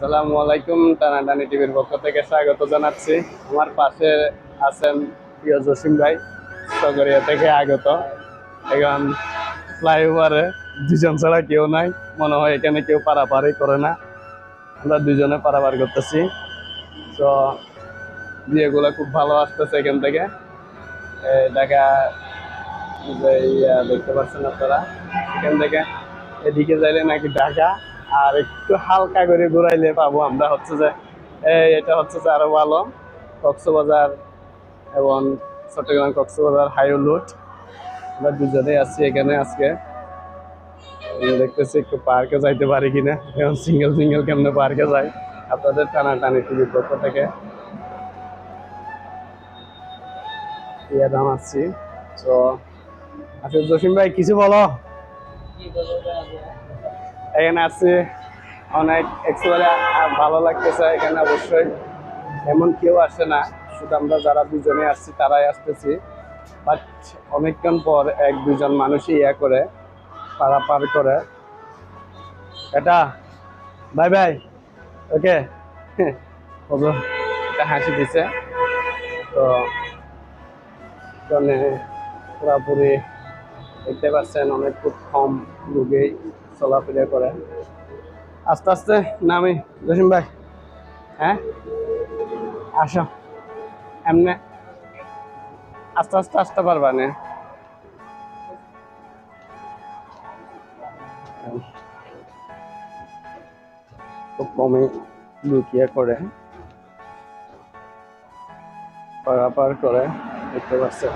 আসসালামু আলাইকুম, টানাটানি টিভির পক্ষ থেকে স্বাগত জানাচ্ছি। আমার পাশে আছেন প্রিয় জসিম ভাই, সগরিয়া থেকে আগত। এখন ফ্লাইওভারে দুজন ছাড়া কেউ নাই, মনে হয় এখানে কেউ পারাপারই করে না। আমরা দুজনে পারাপার করতেছি। তো বিয়েগুলো খুব ভালো আসতেছে এখান থেকে। ঢাকা দেখতে পাচ্ছেন আপনারা। এখান থেকে এদিকে যাইলে নাকি ঢাকা। আর একটু হালকা করে ঘুরাইলে পাবো আমরা হচ্ছে যে এটা হচ্ছে যে আরও ভালো, কক্সবাজার এবং চট্টগ্রাম কক্সবাজার হাইওলুট আমরা দুজনেই আছি এখানে আজকে। দেখতেছি একটু পার্কে যাইতে পারি কিনা। এখন সিঙ্গেল সিঙ্গেল কেমনে পার্কে যাই? আপনাদের টানা টানি টিভির পক্ষ থেকে ইয়ে জানাচ্ছি? তো আচ্ছা জসিম ভাই, কিছু বলো? এখানে আছি অনেক এক্সুয়ালি ভালো লাগতেছে, এখানে অবশ্যই। এমন কেউ আসে না, শুধু আমরা যারা দুজনে আসছি, তারাই আসতেছি। বাট অনেকক্ষণ পর এক দুজন মানুষই ইয়া করে, পারাপার করে। এটা, বাই বাই, ওকে। এটা হাসি দিছে। তো মানে পুরাপুরি দেখতে পাচ্ছেন অনেক খুব কম লোকেই চলাফেরা করে। আস্তে আস্তে নামি। জসিম ভাই হ্যাঁ? আসো। এমনি আস্তে আস্তে আসতে পারবা না। খুব কমে লুকিয়ে করে। পারাপার করে, দেখতে পাচ্ছেন।